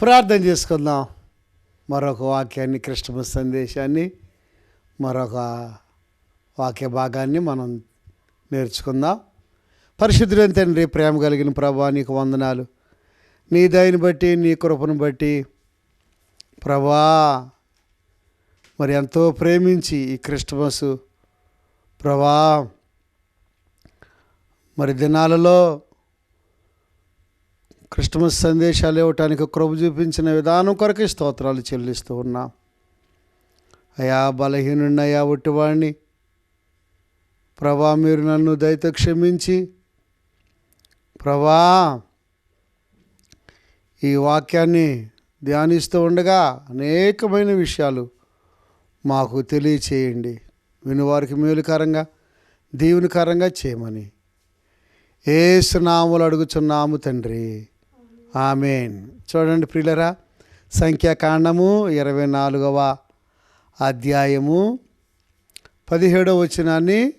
ప్రార్థన చేసుకుందాం. మరొక వాక్యాన్ని క్రిస్టమస్ సందేశాన్ని మరొక వాక్య భాగాన్ని మనం నేర్చుకుందాం. పరిశుద్ధులైన తండ్రి ప్రేమ కలిగిన ప్రభా నీకు వందనాలు. నీ దయని బట్టి నీ కృపను బట్టి ప్రభా మరి ఎంతో ప్రేమించి ఈ క్రిస్టమస్ ప్రభా మరి దినాలలో క్రిస్టమస్ సందేశాలు ఇవ్వటానికి కృప చూపించిన విధానం కొరకు స్తోత్రాలు చెల్లిస్తూ ఉన్నాం. అయా బలహీనుడిని అయా ఒట్టివాడిని ప్రభా మీరు నన్ను దయతో క్షమించి. ప్రభా ఈ వాక్యాన్ని ధ్యానిస్తూ ఉండగా అనేకమైన విషయాలు మాకు తెలియచేయండి. వినువారికి మేలుకరంగా దీవునికరంగా చేయమని. ఏసునాములు అడుగుచున్నాము తండ్రి. ఆమెన్. చూడండి ప్రియులరా సంఖ్యాకాండము ఇరవై నాలుగవ అధ్యాయము పదిహేడవ వచనాన్ని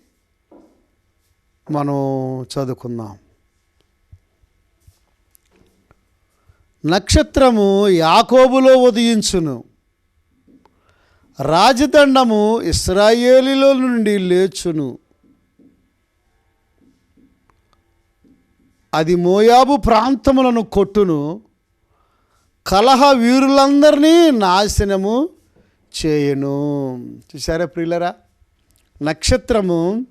మనం చదువుకుందాం. నక్షత్రము యాకోబులో ఉదయించును. రాజదండము ఇస్రాయేలీలో నుండి లేచును. అది మోయాబు ప్రాంతములను కొట్టును. కలహ వీరులందరినీ నాశనము చేయను. చూసారా ప్రియులరా? నక్షత్రము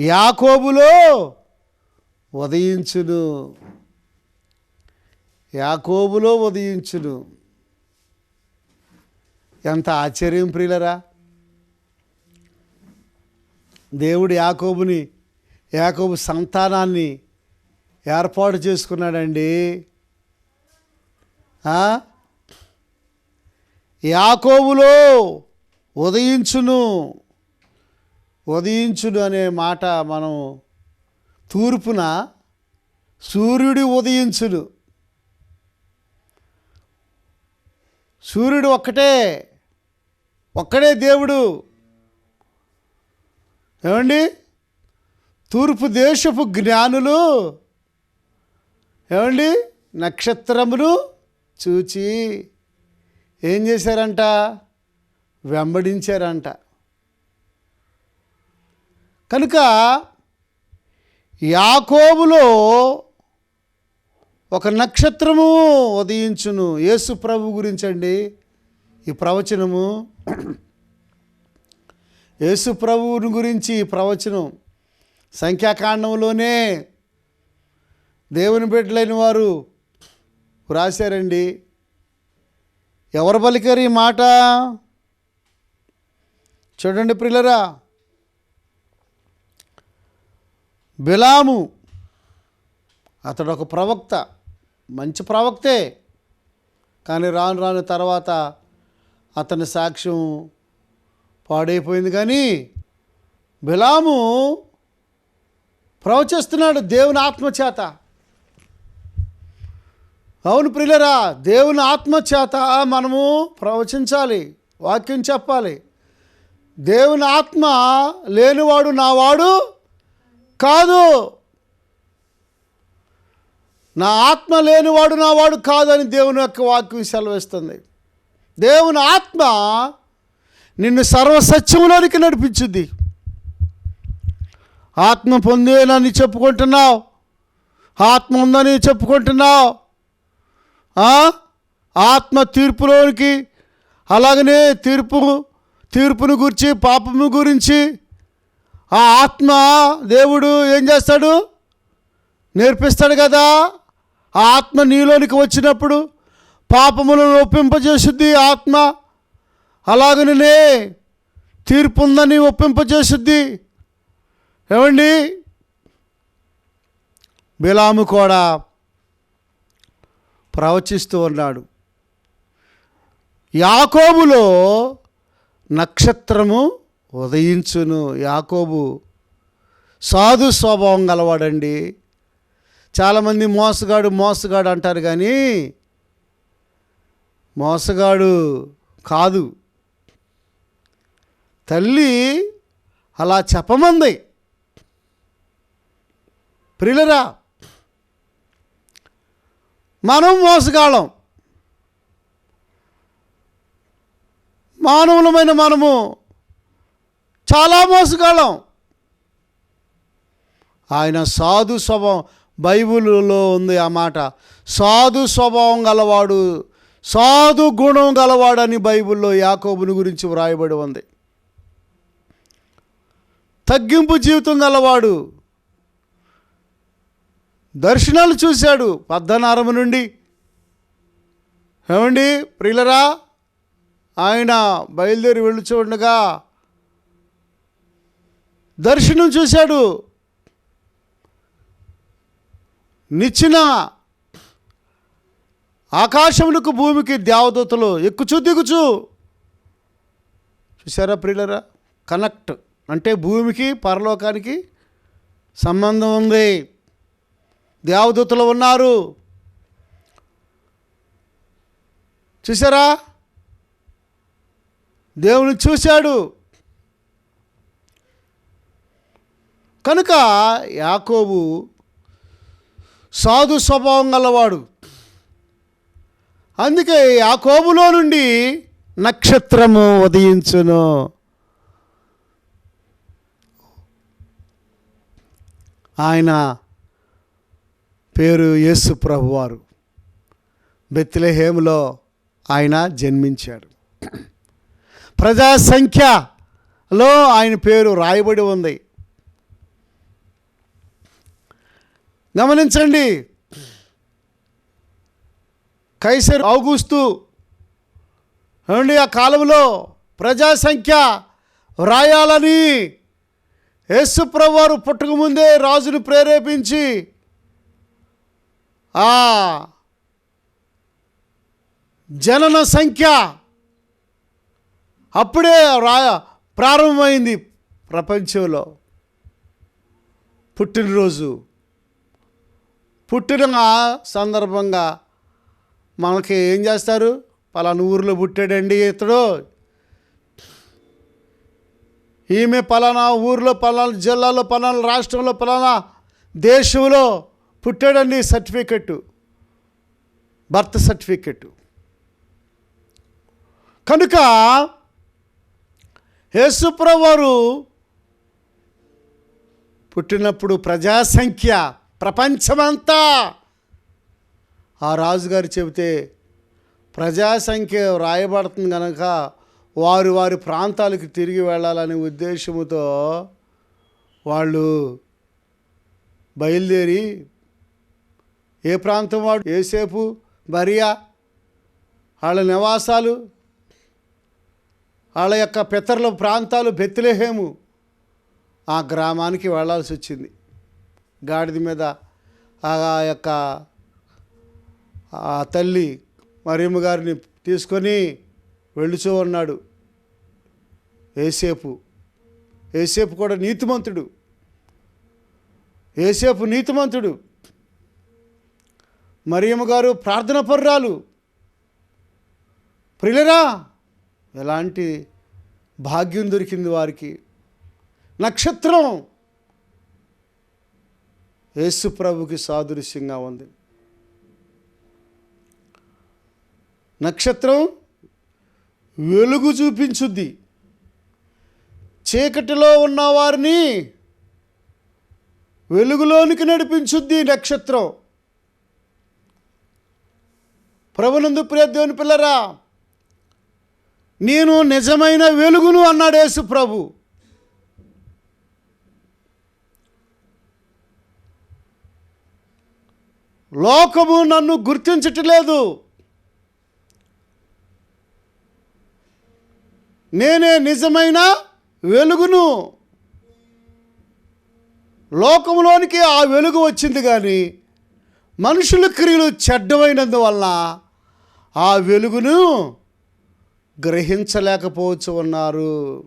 యాకోబులో ఉదయించును. యాకోబులో ఉదయించును. ఎంత ఆశ్చర్యం ప్రియులరా? దేవుడు యాకోబుని యాకోబు సంతానాన్ని ఏర్పాటు చేసుకున్నాడండి. యాకోబులో ఉదయించును. ఉదయించును అనే మాట మనం తూర్పున సూర్యుడు ఉదయించును. సూర్యుడు ఒక్కటే ఒక్కడే దేవుడు. ఏమండి? తూర్పు దేశపు జ్ఞానులు ఏమండి? నక్షత్రమును చూచి ఏం చేశారంట? వెంబడించారంట. కనుక యాకోబులో ఒక నక్షత్రము ఉదయించును. యేసు ప్రభు గురించండి ఈ ప్రవచనము. యేసు ప్రభువుని గురించి ఈ ప్రవచనం. సంఖ్యాకాండంలోనే దేవుని బిడ్డలైన వారు రాశారండి. ఎవరు పలికారు ఈ మాట? చూడండి ప్రిల్లరా బిలాము అతడు ఒక ప్రవక్త మంచి ప్రవక్తే. కానీ రాను రాను తర్వాత అతని సాక్ష్యం పాడైపోయింది. కానీ బిలాము ప్రవచిస్తున్నాడు దేవుని ఆత్మచేత. అవును ప్రియులరా దేవుని ఆత్మచేత మనము ప్రవచించాలి వాక్యం చెప్పాలి. దేవుని ఆత్మ లేనివాడు నావాడు కాదు. నా ఆత్మ లేనివాడు నావాడు కాదని దేవుని యొక్క వాక్యం సెలవిస్తుంది. దేవుని ఆత్మ నిన్ను సర్వసత్యంలోనికి నడిపించుద్ది ఆత్మ పొందేనని చెప్పుకుంటున్నావు. ఆత్మ ఉందని చెప్పుకుంటున్నావు. ఆత్మ తీర్పులోనికి అలాగనే తీర్పు తీర్పును గురించి పాపము గురించి ఆ ఆత్మ దేవుడు ఏం చేస్తాడు? నేర్పిస్తాడు కదా ఆ ఆత్మ నీలోనికి వచ్చినప్పుడు పాపములను ఒప్పింపజేసుద్ది ఆత్మ. అలాగనే తీర్పు ఉందని ఒప్పింపజేసుద్ది. ఏమండి? బిలాము కూడా. ప్రవచిస్తూ ఉన్నాడు. యాకోబులో నక్షత్రము ఉదయించును. యాకోబు సాధు స్వభావం గలవాడండి. చాలామంది మోసగాడు మోసగాడు అంటారు కానీ మోసగాడు కాదు. తల్లి అలా చెప్పమంది. ప్రిలరా మనం మోసగాళ్ళం. మానవులమైన మనము చాలా మోసగాళ్ళం. ఆయన సాధు స్వభావం బైబిల్లో ఉంది ఆ మాట. సాధు స్వభావం గలవాడు సాధు గుణం గలవాడని బైబిల్లో యాకోబుని గురించి వ్రాయబడి ఉంది. తగ్గింపు జీవితం గలవాడు దర్శనాలు చూశాడు పద్మనారము నుండి. ఏమండి ప్రియులరా? ఆయన బయలుదేరి వెళ్ళుచుండగా దర్శనం చూశాడు. నిచ్చిన ఆకాశములకు భూమికి దేవదూతలు ఎక్కుచూ దిగుచు చూసారా ప్రియులరా? కనెక్ట్ అంటే భూమికి పరలోకానికి సంబంధం ఉంది. దేవదూతలు ఉన్నారు. చూసారా దేవుని చూశాడు. కనుక యాకోబు సాధు స్వభావం గలవాడు. అందుకే యాకోబులో నుండి నక్షత్రము ఉదయించును. ఆయన పేరు యేసు ప్రభువారు. బెత్లెహేములో ఆయన జన్మించాడు ప్రజా సంఖ్యలో ఆయన పేరు రాయబడి ఉంది. గమనించండి. కైసర్ ఆగుస్తూ ఆ కాలంలో ప్రజా సంఖ్య వ్రాయాలని యేసుప్రభు వారు పుట్టకముందే రాజును ప్రేరేపించి ఆ. జనన సంఖ్య. అప్పుడే రా ప్రారంభమైంది ప్రపంచంలో. పుట్టినరోజు. పుట్టిన సందర్భంగా మనకి ఏం చేస్తారు? పలానా ఊరిలో పుట్టాడండి ఇతడు. ఈమె పలానా ఊర్లో పలానా జిల్లాలో పలానా రాష్ట్రంలో పలానా దేశంలో పుట్టాడని సర్టిఫికెట్ బర్త్ సర్టిఫికెట్. కనుక యేసుప్రవారు పుట్టినప్పుడు ప్రజాసంఖ్య ప్రపంచమంతా. ఆ రాజుగారు చెబితే ప్రజాసంఖ్య రాయబడుతుంది కనుక వారు వారి ప్రాంతాలకు తిరిగి వెళ్ళాలనే ఉద్దేశంతో వాళ్ళు బయలుదేరి ఏ ప్రాంతం వాడు? ఏసేపు బరియా వాళ్ళ నివాసాలు వాళ్ళ యొక్క పితరుల ప్రాంతాలు బెత్తిలేహేము ఆ గ్రామానికి వెళ్ళాల్సి వచ్చింది. గాడిద మీద ఆ యొక్క ఆ తల్లి మరియమ్మ గారిని తీసుకొని వెళ్ళుచూ ఉన్నాడు ఏసేపు ఏసేపు కూడా నీతిమంతుడు. ఏసేపు నీతిమంతుడు. మరియమ్మ గారు ప్రార్థన పర్రాలు. ప్రిలరా ఎలాంటి భాగ్యం దొరికింది వారికి? నక్షత్రం. యేసు ప్రభుకి సాదృశ్యంగా ఉంది. నక్షత్రం వెలుగు చూపించుద్ది. చీకటిలో ఉన్న వారిని వెలుగులోనికి నడిపించుద్ది నక్షత్రం. ప్రభునందు ప్రియ దేవుని పిల్లరా నేను నిజమైన వెలుగును అన్నాడు యేసు ప్రభు. లోకము నన్ను గుర్తించట్లేదు. నేనే నిజమైన వెలుగును. లోకంలోనికి ఆ వెలుగు వచ్చింది కానీ మనుషుల క్రియలు చెడ్డమైనందువల్ల ఆ వెలుగును గ్రహించలేకపోవచ్చు ఉన్నారు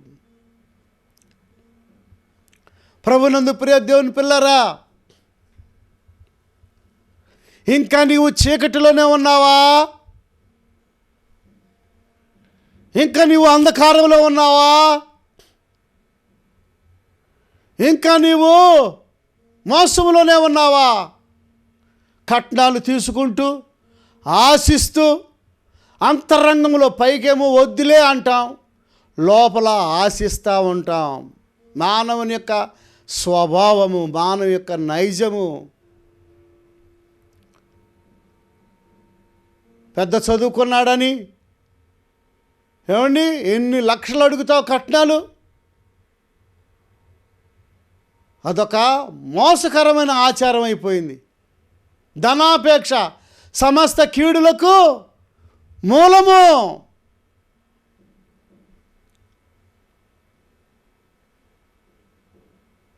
ప్రభునందు ప్రియ దేవుని పిల్లరా ఇంకా నీవు చీకటిలోనే ఉన్నావా? ఇంకా నీవు అంధకారంలో ఉన్నావా? ఇంకా నీవు మోసంలోనే ఉన్నావా? కట్నాలు తీసుకుంటూ ఆశిస్తూ అంతరంగంలో పైకేమో వద్దులే అంటాం. లోపల ఆశిస్తూ ఉంటాం. మానవుని యొక్క స్వభావము మానవ యొక్క నైజము. పెద్ద చదువుకున్నాడని ఏమండి? ఎన్ని లక్షలు అడుగుతావు కట్నాలు? అదొక మోసకరమైన ఆచారం అయిపోయింది. ధనాపేక్ష. సమస్త కీడులకు మూలము.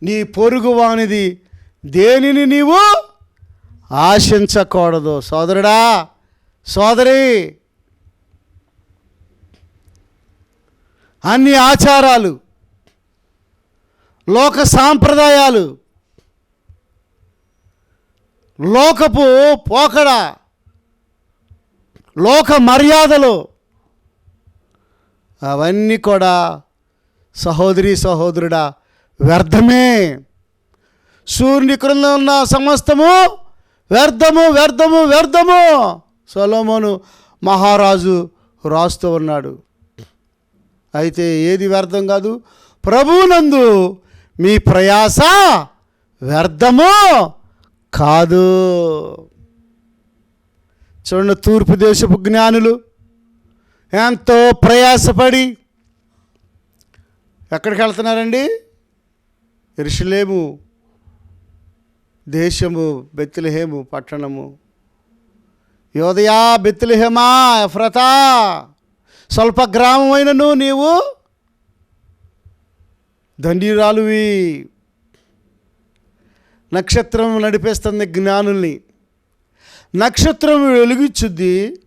నీ పొరుగు వానిది దేనిని నీవు ఆశించకూడదు. సోదరుడా సోదరి. అన్ని ఆచారాలు లోక సాంప్రదాయాలు లోకపు పోకడ లోక మర్యాదలు అవన్నీ కూడా సహోదరి సహోదరుడా వ్యర్థమే. సూర్యుని క్రింద ఉన్న సమస్తము వ్యర్థము వ్యర్థము వ్యర్థము. సొలోమోను మహారాజు రాస్తూ ఉన్నాడు. అయితే ఏది వ్యర్థం కాదు? ప్రభువునందు మీ ప్రయాస వ్యర్థము. కాదు. చూడండి తూర్పు దేశపు జ్ఞానులు ఎంతో ప్రయాసపడి ఎక్కడికి వెళ్తున్నారండి? ఇరుషులేము దేశము బెత్తిలహేము పట్టణము. యోదయా బెత్తిలహేమా ఎఫ్రతా స్వల్ప గ్రామమైనను నీవు ధన్యురాలువి నక్షత్రం నడిపేస్తుంది జ్ఞానుల్ని. నక్షత్రం వెలుగుచ్చుద్ది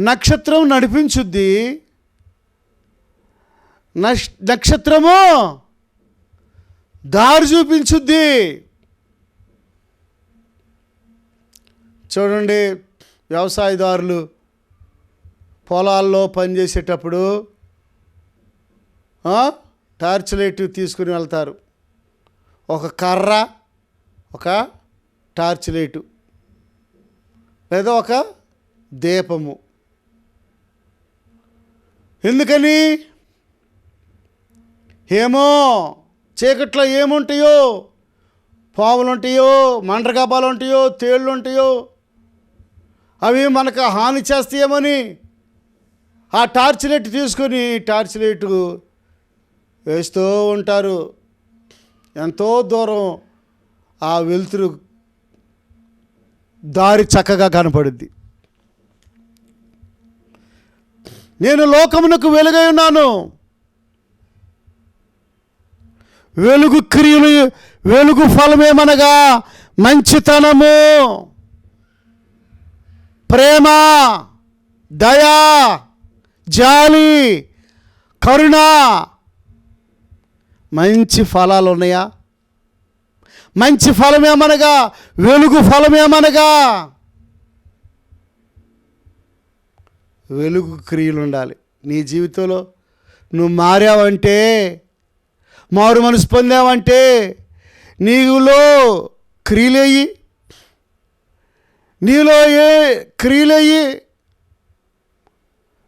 నక్షత్రం నడిపించుద్ది. నక్షత్రము దారి చూపించుద్ది. చూడండి వ్యవసాయదారులు పొలాల్లో పనిచేసేటప్పుడు టార్చ్ లైట్ తీసుకుని వెళ్తారు. ఒక కర్ర ఒక టార్చ్ లైటు లేదా ఒక దీపము. ఎందుకని? ఏమో? చీకట్లో ఏముంటాయో? పావులుంటాయో? మండ్రగబాలు ఉంటాయో తేళ్ళు ఉంటాయో అవి మనకు హాని చేస్తాయేమని ఆ టార్చ్ లైట్ తీసుకొని టార్చ్ లైట్ వేస్తూ ఉంటారు. ఎంతో దూరం ఆ వెలుతురు దారి చక్కగా కనపడుద్ది నేను లోకమునకు వెలుగై ఉన్నాను. వెలుగు క్రియలు వెలుగు ఫలమేమనగా మంచితనము ప్రేమ దయా జాలి కరుణ మంచి ఫలాలు ఉన్నాయా మంచి ఫలమేమనగా? వెలుగు ఫలమేమనగా? వెలుగు క్రియలు ఉండాలి నీ జీవితంలో నువ్వు మారావంటే మారు మనసు పొందావంటే నీలో క్రియలయ్యి నీలో ఏ క్రియలయ్యి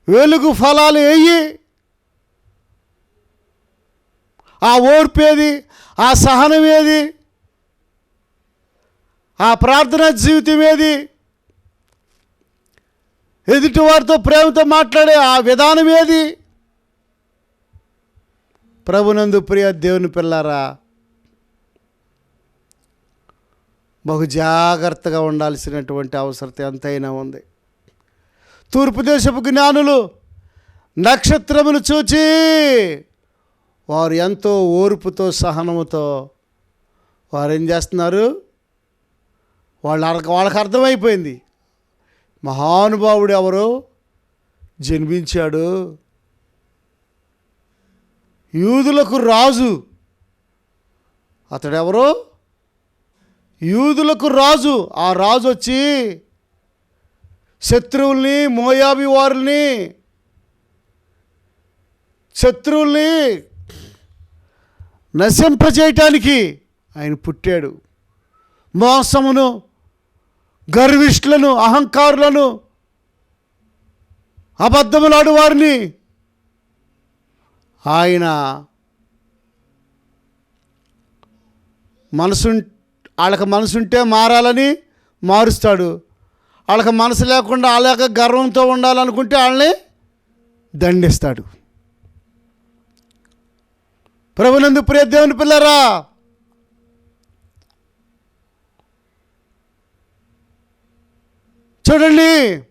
వెలుగు ఫలాలు వేయి. ఆ ఓర్పు ఏది? ఆ సహనం ఏది? ఆ ప్రార్థనా జీవితం ఏది? ఎదుటి వారితో ప్రేమతో మాట్లాడే ఆ విధానం ఏది? ప్రభునందు ప్రియ దేవుని పిల్లారా బహు జాగ్రత్తగా ఉండాల్సినటువంటి అవసరత ఎంతైనా ఉంది. తూర్పు దేశపు జ్ఞానులు నక్షత్రములు చూచి వారు ఎంతో ఓర్పుతో సహనముతో వారు ఏం చేస్తున్నారు? వాళ్ళ వాళ్ళకి అర్థమైపోయింది. మహానుభావుడు ఎవరు? జన్మించాడు. యూదులకు రాజు. అతడెవరు? యూదులకు రాజు. ఆ రాజు వచ్చి శత్రువుల్ని మోయాబి వారిని శత్రువుల్ని నశింపజేయటానికి ఆయన పుట్టాడు. మోసమును గర్విష్ఠులను అహంకారులను అబద్ధములాడు వారిని ఆయన మనసు వాళ్ళకి మనసుంటే మారాలని మారుస్తాడు. వాళ్ళకి మనసు లేకుండా వాళ్ళ యొక్క గర్వంతో ఉండాలనుకుంటే వాళ్ళని దండిస్తాడు. ప్రభునందు ప్రియ దేవుని పిల్లరా చూడండి.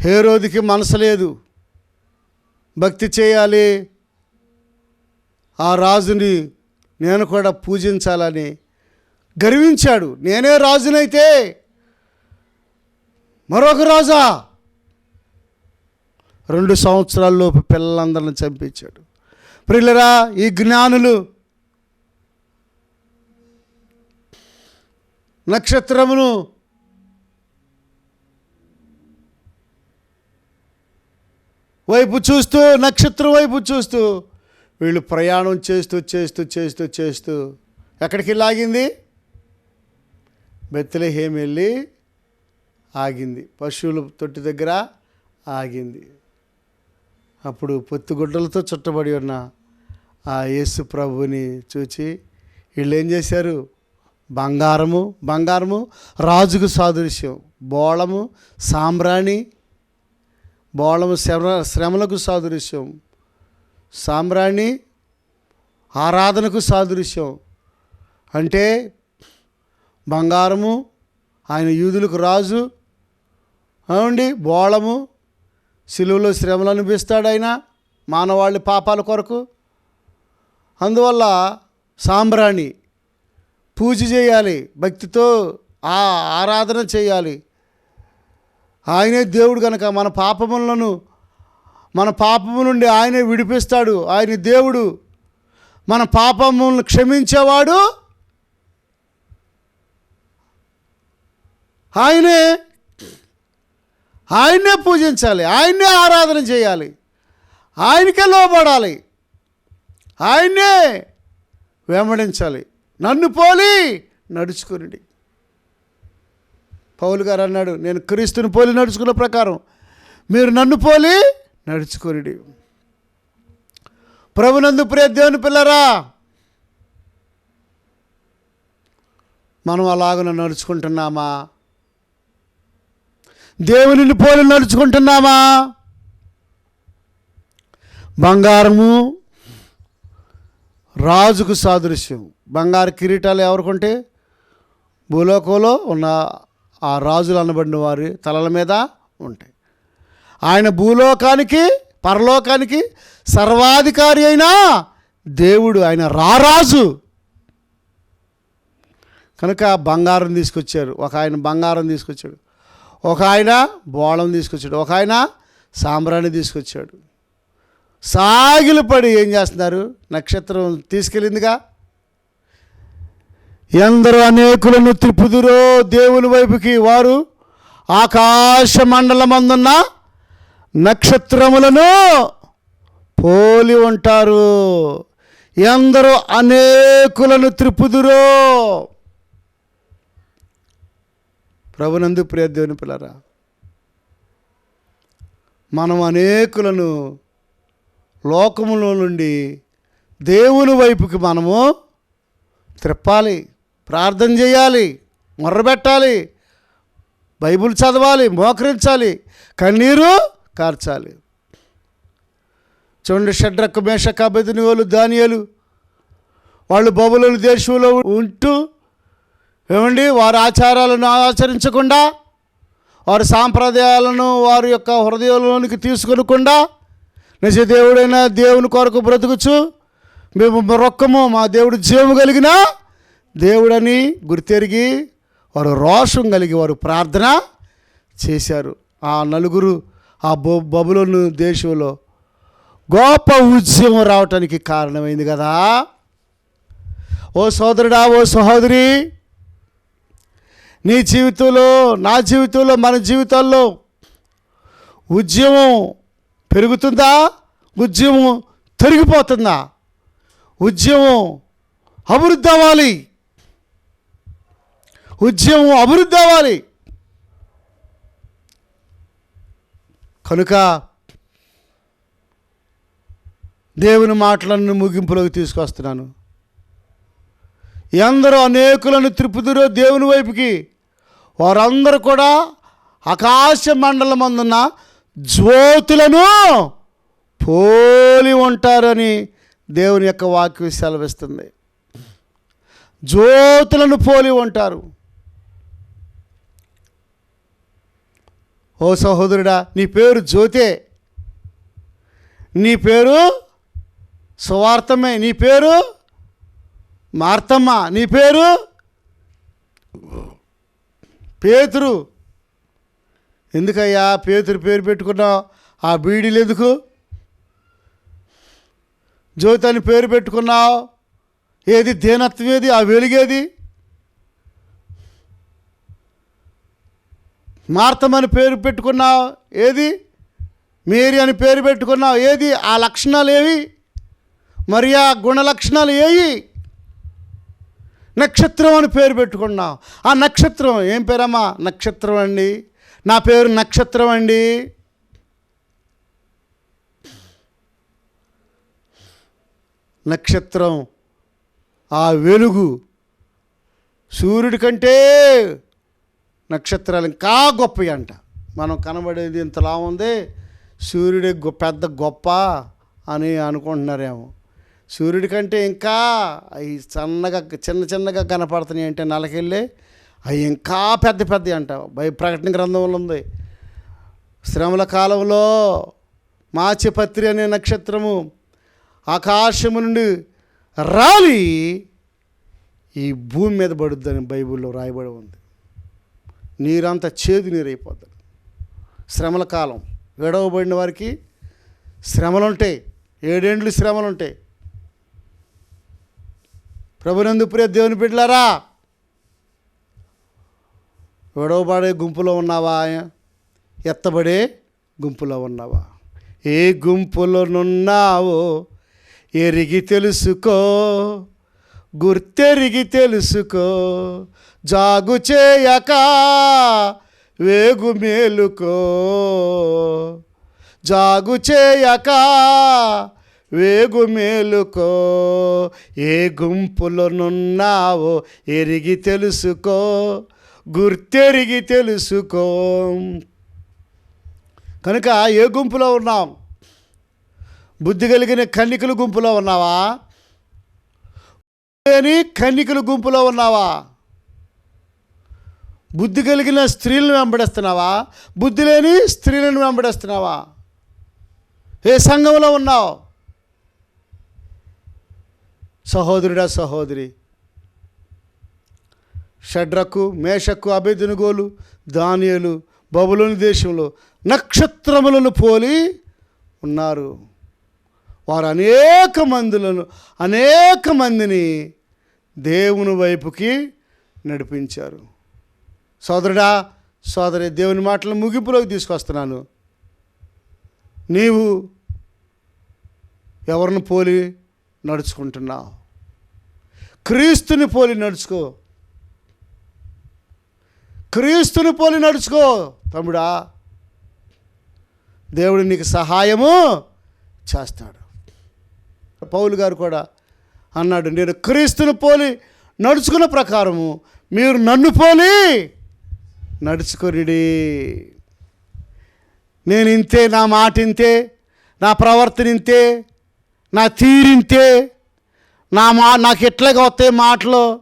హేరోదికి మనసు లేదు. భక్తి చేయాలి. ఆ రాజుని నేను కూడా పూజించాలని గర్వించాడు. నేనే రాజునైతే. మరొక రాజా. రెండు సంవత్సరాల్లోపు పిల్లలందరిని చంపించాడు. ప్రిల్లరా ఈ జ్ఞానులు నక్షత్రమును వైపు చూస్తూ నక్షత్రం వైపు చూస్తూ వీళ్ళు ప్రయాణం చేస్తూ చేస్తూ చేస్తూ చేస్తూ ఎక్కడికి లాగింది? బెత్తలహేం వెళ్ళి ఆగింది. పశువుల తొట్టి దగ్గర ఆగింది. అప్పుడు పొత్తుగుడ్డలతో చుట్టబడి ఉన్న ఆ యేసు ప్రభుని చూచి వీళ్ళు ఏం చేశారు? బంగారము బంగారము రాజుకు సాదృశ్యం. బోళము సాంబ్రాణి బోళము శ్రమ శ్రమలకు సాదృశ్యం. సాంబ్రాణి ఆరాధనకు సాదృశ్యం. అంటే బంగారము ఆయన యూదులకు రాజు. అవండి బోళము సిలువలో శ్రమలు అనిపిస్తాడు ఆయన మానవాళి పాపాల కొరకు. అందువల్ల సాంబ్రాణి పూజ చేయాలి భక్తితో ఆ ఆరాధన చేయాలి. ఆయనే దేవుడు కనుక మన పాపములను మన పాపము నుండి ఆయనే విడిపిస్తాడు. ఆయన దేవుడు మన పాపములను క్షమించేవాడు. ఆయనే ఆయన్నే పూజించాలి ఆయన్నే ఆరాధన చేయాలి ఆయనకే లోబడాలి ఆయన్నే వెంబడించాలి. నన్ను పోలి నడుచుకుని పౌలు గారు అన్నాడు నేను క్రీస్తుని పోలి నడుచుకున్న ప్రకారం మీరు నన్ను పోలి నడుచుకుని ప్రభునందు ప్రియ దేవుని పిల్లరా మనం అలాగన నడుచుకుంటున్నామా? దేవునిని పోలి నడుచుకుంటున్నామా? బంగారము రాజుకు సాదృశ్యం బంగారు కిరీటాలు ఎవరికుంటే భూలోకంలో ఉన్న ఆ రాజులు అనబడిన వారి తలల మీద ఉంటాయి. ఆయన భూలోకానికి పరలోకానికి సర్వాధికారి అయిన దేవుడు ఆయన రారాజు. కనుక బంగారం తీసుకొచ్చారు. ఒక ఆయన బంగారం తీసుకొచ్చాడు. ఒక ఆయన బోళం తీసుకొచ్చాడు. ఒక ఆయన సాంబ్రాణి తీసుకొచ్చాడు. సాగిలు పడి ఏం చేస్తున్నారు? నక్షత్రం తీసుకెళ్ళిందిగా ఎందరో అనేకులను త్రిపుదురో దేవుని వైపుకి వారు ఆకాశ మండలమందున్న నక్షత్రములను పోలి ఉంటారు. ఎందరో అనేకులను త్రిపుదురో ప్రభునందు ప్రియ దేవుని పిల్లరా మనం అనేకులను లోకములో నుండి దేవుని వైపుకి మనము త్రిప్పాలి. ప్రార్థన చేయాలి మొర్రబెట్టాలి బైబిల్ చదవాలి మోకరించాలి కన్నీరు కార్చాలి. చూడండి షడ్రక్ మేషక బెదినియోలు దానియలు. వాళ్ళు బబులను దేశంలో ఉంటూ ఏమండి వారి ఆచారాలను ఆచరించకుండా వారి సాంప్రదాయాలను వారి యొక్క హృదయంలోనికి తీసుకొనకుండా నిజ దేవుడైన దేవుని కొరకు బ్రతుకుచు మేము రొక్కము మా దేవుడు జీవము కలిగినా దేవుడని గుర్తెరిగి వారు రోషం కలిగి వారు ప్రార్థన చేశారు. ఆ నలుగురు ఆ బొ బబులోను దేశంలో గొప్ప ఉద్యమం రావటానికి కారణమైంది కదా. ఓ సోదరుడా ఓ సహోదరి నీ జీవితంలో నా జీవితంలో మన జీవితాల్లో ఉద్యమం పెరుగుతుందా? ఉద్యమం తరిగిపోతుందా ఉద్యమం అభివృద్ధి అవ్వాలి. ఉద్యమం అభివృద్ధి అవ్వాలి. కనుక దేవుని మాటలను ముగింపులోకి తీసుకొస్తున్నాను. ఎందరో అనేకులను త్రిపుదురో దేవుని వైపుకి. వారందరూ కూడా ఆకాశ మండలం అందున్న జ్యోతులను పోలి ఉంటారని దేవుని యొక్క వాక్యం సెలవిస్తుంది. జ్యోతులను పోలి ఉంటారు. ఓ సహోదరుడా నీ పేరు జ్యోతే. నీ పేరు సువార్తమే నీ పేరు మార్తమ్మ నీ పేరు పేతురు. ఎందుకయ్యా పేతురు పేరు పెట్టుకున్నావు? ఆ బీడీలు ఎందుకు? జ్యోతి అని పేరు పెట్టుకున్నావు? ఏది దేనత్వం ఏది? ఆ వెలుగేది మార్తమని పేరు పెట్టుకున్నావు. ఏది? మేరీ అని పేరు పెట్టుకున్నావు. ఏది? ఆ లక్షణాలు ఏవి? మరి ఆ గుణ లక్షణాలు ఏవి నక్షత్రం అని పేరు పెట్టుకున్నావు. ఆ నక్షత్రం ఏం పేరమ్మా? నక్షత్రం అండి. నా పేరు నక్షత్రం అండి. నక్షత్రం ఆ వెలుగు సూర్యుడి కంటే నక్షత్రాలు ఇంకా గొప్పవి అంట. మనం కనబడేది ఇంతలా ఉంది సూర్యుడే గొ- పెద్ద గొప్ప అని అనుకుంటున్నారేమో. సూర్యుడి కంటే ఇంకా అవి సన్నగా చిన్న చిన్నగా కనపడుతున్నాయి అంటే నెలకెళ్ళి అవి ఇంకా పెద్ద పెద్ద అంట. బై ప్రకటన గ్రంథంలో ఉంది. శ్రమల కాలంలో మాచిపత్రి అనే నక్షత్రము ఆకాశము నుండి రాలి ఈ భూమి మీద పడుద్దని బైబిల్లో రాయబడి ఉంది. నీరంతా చేదు నీరు శ్రమల కాలం. విడవబడిన వారికి శ్రమలు ఉంటాయి ఏడేండ్లు శ్రమలు ఉంటాయి ప్రభునందు ప్రియ దేవుని బిడ్డలారా విడవబడే గుంపులో ఉన్నావా? ఎత్తబడే గుంపులో ఉన్నావా? ఏ గుంపులోనున్నావో ఎరిగి తెలుసుకో గుర్తెరిగి తెలుసుకో జాగు చేయక వేగు మేలుకో. జాగు చేయక వేగు మేలుకో. ఏ గుంపులోనున్నావో ఎరిగి తెలుసుకో గుర్తెరిగి తెలుసుకో. కనుక ఏ గుంపులో ఉన్నాం? బుద్ధి కలిగిన కన్నికల గుంపులో ఉన్నావా? లేని కన్నికల గుంపులో ఉన్నావా? బుద్ధి కలిగిన స్త్రీలను వెంబడిస్తున్నావా? బుద్ధి లేని స్త్రీలను వెంబడిస్తున్నావా? ఏ సంఘంలో ఉన్నావు? సహోదరుడా సహోదరి. షడ్రకు మేషక్కు అభేదనుగోలు దానియలు బబులోని దేశంలో నక్షత్రములను పోలి ఉన్నారు. వారు అనేక మందులను అనేక మందిని దేవుని వైపుకి నడిపించారు. సోదరుడా సోదరి దేవుని మాటలు ముగింపులోకి తీసుకొస్తున్నాను. నీవు ఎవరిని పోలి నడుచుకుంటున్నావు? క్రీస్తుని పోలి నడుచుకో. క్రీస్తుని పోలి నడుచుకో తమ్ముడా. దేవుడు నీకు సహాయము చేస్తాడు. పౌలు గారు కూడా అన్నాడు నేను క్రీస్తుని పోలి నడుచుకున్న ప్రకారము మీరు నన్ను పోలి నడుచుకొనిడి నేను ఇంతే నా మాట ఇంతే నా ప్రవర్తన ఇంతే నా తీరింతే నా మా నాకు ఎట్లాగా వస్తాయి మాటలు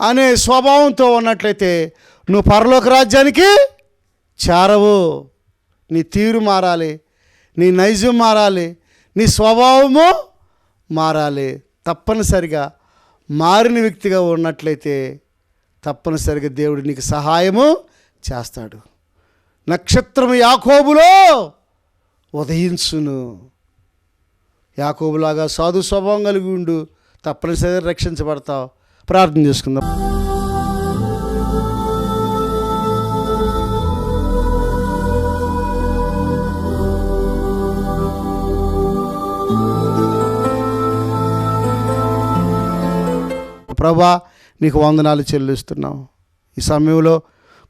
అనే స్వభావంతో ఉన్నట్లయితే నువ్వు పరలోక రాజ్యానికి చేరవు. నీ తీరు మారాలి నీ నైజం మారాలి నీ స్వభావము మారాలి. తప్పనిసరిగా మారిన వ్యక్తిగా ఉన్నట్లయితే తప్పనిసరిగా దేవుడు నీకు సహాయము చేస్తాడు. నక్షత్రం యాకోబులో ఉదయించును. యాకోబులాగా సాధు స్వభావం కలిగి ఉండు తప్పనిసరిగా రక్షించబడతావు. ప్రార్థన చేసుకుందాం. ప్రభా నీకు వందనాలు చెల్లిస్తున్నాం. ఈ సమయంలో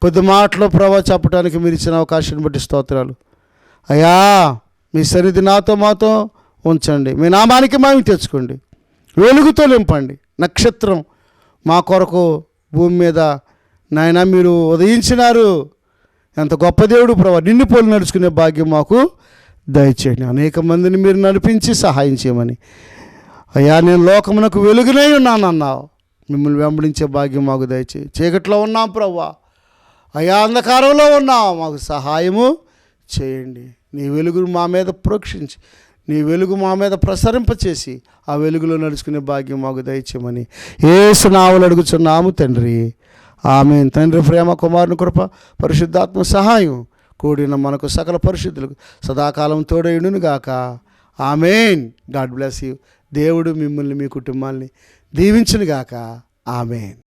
కొద్ది మాటలు ప్రభా చెప్పడానికి మీరు ఇచ్చిన అవకాశాన్ని బట్టి స్తోత్రాలు. అయ్యా మీ సన్నిధి నాతో మాతో ఉంచండి. మీ నామానికి మేము తెచ్చుకోండి. వెలుగుతో నింపండి. నక్షత్రం మా కొరకు భూమి మీద నాయన మీరు ఉదయించినారు. ఎంత గొప్ప దేవుడు ప్రభా. నిన్ను పోలు నడుచుకునే భాగ్యం మాకు దయచేయండి. అనేక మందిని మీరు నడిపించి సహాయం చేయమని. అయ్యా నేను లోకమునకు వెలుగునే ఉన్నానన్నావు. మిమ్మల్ని వెంబడించే భాగ్యం మాకు దయచేయి చీకట్లో ఉన్నాం ప్రవ్వా. అయా అంధకారంలో ఉన్నాం. మాకు సహాయము చేయండి. నీ వెలుగును మా మీద ప్రోక్షించి నీ వెలుగు మా మీద ప్రసరింపచేసి ఆ వెలుగులో నడుచుకునే భాగ్యం మాకు దయచేయమని ఏ సునావులు అడుగుచున్నాము తండ్రి. ఆమె తండ్రి ప్రేమ కుమారుని కృప పరిశుద్ధాత్మ సహాయం కూడిన మనకు సకల పరిశుద్ధులకు సదాకాలం తోడైండును గాక ఆమెన్. God bless you. దేవుడు మిమ్మల్ని మీ కుటుంబాన్ని దీవించునుగాక. ఆమె ఆమెన్.